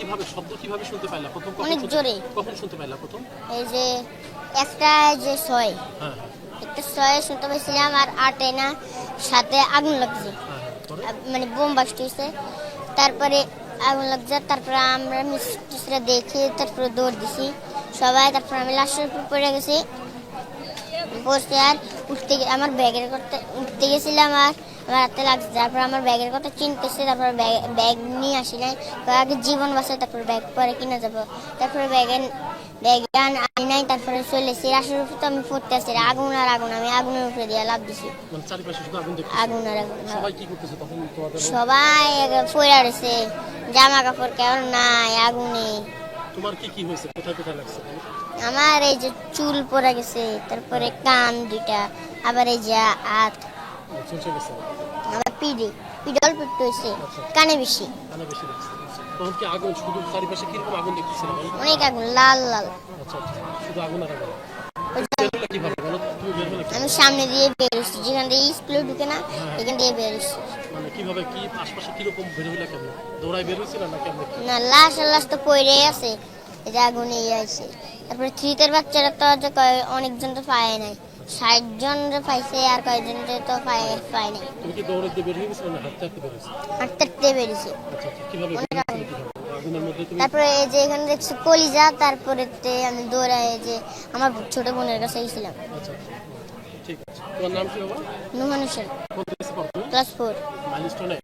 কীভাবে শব্দ কীভাবে শুনতে পাইলা? প্রথম কখন অনেক জোরে। কখন শুনতে পাইলা প্রথম? এই যে একটা যে ছয় হ্যাঁ। একটা ছয় শুনতে পেয়েছিলাম আর আটে না সাথে আগুন লাগছে। হ্যাঁ হ্যাঁ মানে বোম বাস্ট হয়েছে তারপরে আগুন লাগছে তারপরে আমরা মিস্ত্রিরা দেখে তারপরে দৌড় দিছি। সবাই তারপরে আমি লাশের উপর পড়ে গেছি। বসে আর উঠতে আমার ব্যাগের কথা উঠতে গেছিলাম আর আমার হাতে লাগছে। তারপর আমার ব্যাগের কথা চিনতেছে তারপর ব্যাগ- নিয়ে আসি নাই আগে জীবন বাঁচায় তারপরে ব্যাগ পরে কিনে যাব। তারপরে ব্যাগে ব্যাগ আনি নাই তারপরে চলেছি রাশের উপর তো আমি পড়তে আসছি আগুন আর আগুন আমি আগুনের উপরে দিয়ে লাভ দিছি। মানে আগুন আর আগুন। সবাই পড়ে রয়েছে জামা কাপড় কেমন নাই আগুনে তোমার কি কি হয়েছে? কোথায় কোথায় লাগছে? আমার এই যে চুল পড়ে গেছে তারপরে কান দুইটা আবার এই যে হাত। আমার পিডি হয়েছে কানে বেশি। কানে বেশি আচ্ছা। অনেক আগুন লাল লাল। আচ্ছা আচ্ছা আমি সামনে দিয়ে বেরোচ্ছি যেখান দিয়ে স্কুলে ঢুকে না এখান দিয়ে বেরোচ্ছি মানে কীভাবে কি আশপাশে কীরকম বের হইলে কেমন? দৌড়াই বের হয়েছিল না কেমন? না লাশ লাশ তো পড়ে আছে এই আগুনে ইয়ে আছে। তারপরে থ্রিতের বাচ্চারা তো যে কয় অনেকজন তো পায় নাই। ষাট জন পাইছে আর কয়েকজন তো পায় পায় নাই। তুমি কি না হাঁটতে হাঁটতে বের হাঁটতে হাঁটতে বেরিয়েছে। আচ্ছা আচ্ছা কীভাবে তারপরে এই যে এখানে দেখছি কলিজা তারপরে আমি দৌড়ায় যে আমার ছোট বোনের কাছে গেছিলাম। আচ্ছা ঠিক আছে। তোমার নাম কি বাবা? নুহানুসের কোন দেশে পড়ো তুমি? Class four. মাইলস্টোনে.